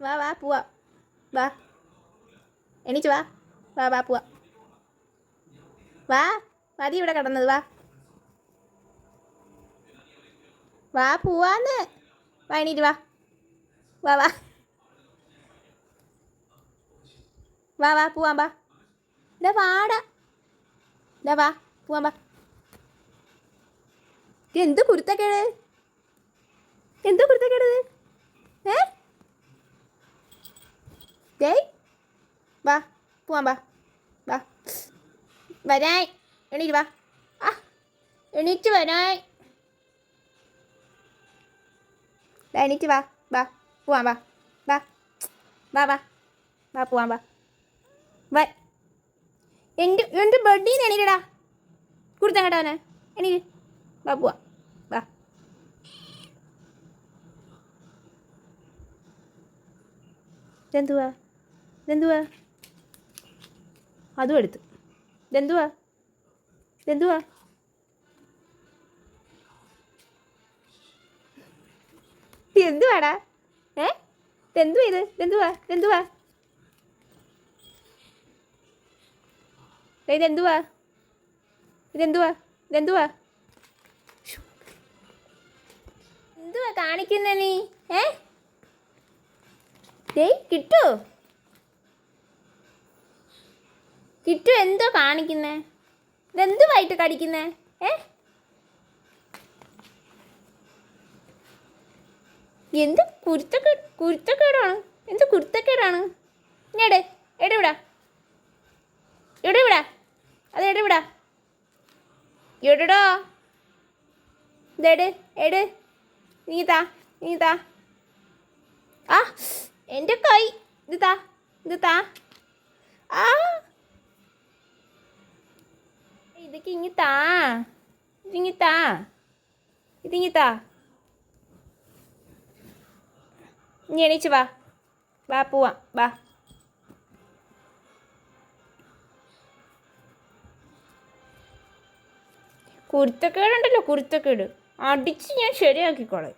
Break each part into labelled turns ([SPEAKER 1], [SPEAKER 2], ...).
[SPEAKER 1] വാ വാ പോവാ വാ എണീച്ച് വാ വാ വാ പോവാ വാ മതി ഇവിടെ കിടന്നത് വാ. വാ പോവാന്ന്. വാ എണീറ്റ് വാ. വാ വാ. വാ വാ പോവാം വാ. ഇതാ വാടാ. ഇതാ വാ പൂവാ വാ. എന്ത് കുരുത്തക്കേട്? എന്ത് കുരുത്തക്കേട് ഇത്? ഏ ജയ് വാ പോവാം വാ വാ വരാൻ എണീറ്റ് വാ ആ എണീറ്റ് വരാൻ ദാ എണീറ്റ് വാ വാ പോവാം വാ വാ വാ വാ വാ പോവാം വാ വാ എന്റെ എന്റെ ബെഡിന്ന് എണീറ്റടാ കൊടുത്താ കേട്ടവനെ എണീറ്റ് വാ പോവാ വാ ഇതെന്തുവാ ഇതെന്തുവാ? അതും എടുത്തു. ഇതെന്തുവാ? ഇതെന്തുവാ? എന്തുവാടാ? ഏ? ഇതെന്തുവാ ഇത്? ഇതെന്തുവാ? ഇതെന്തുവാ? ഇതെന്തുവാ? ഇതെന്തുവാ? ഇതെന്തുവാ. എന്തുവാ കാണിക്കുന്ന നീ? ഏ? ഡേയ് കിട്ടു എന്തോ കാണിക്കുന്നേ? ഇതെന്തുമായിട്ട് കടിക്കുന്നേ? ഏ? എന്ത് കുരുത്തക്കേ കുരുത്തക്കേടാണ്? എന്ത് കുരുത്തക്കേടാണ്? ഇങ്ങടെ എടവിടാ എടവിടാ അത് എടവിടാ എടടോ ഇതെട് എട് നീ താ നീ ആ എന്റെ കൈ. ഇത് താ ഇത് താ. ആ ഇതൊക്കെ ഇങ്ങിത്താ ഇതിങ്ങിത്താ. ഇതിങ്ങിത്താ. ഇനി എണീച്ച് വാ. വാ പോവാം. വാ. കുരുത്തക്കേടുണ്ടല്ലോ കുരുത്തക്കേട്. അടിച്ച് ഞാൻ ശരിയാക്കിക്കോളെ.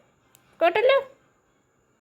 [SPEAKER 1] കേട്ടല്ലോ?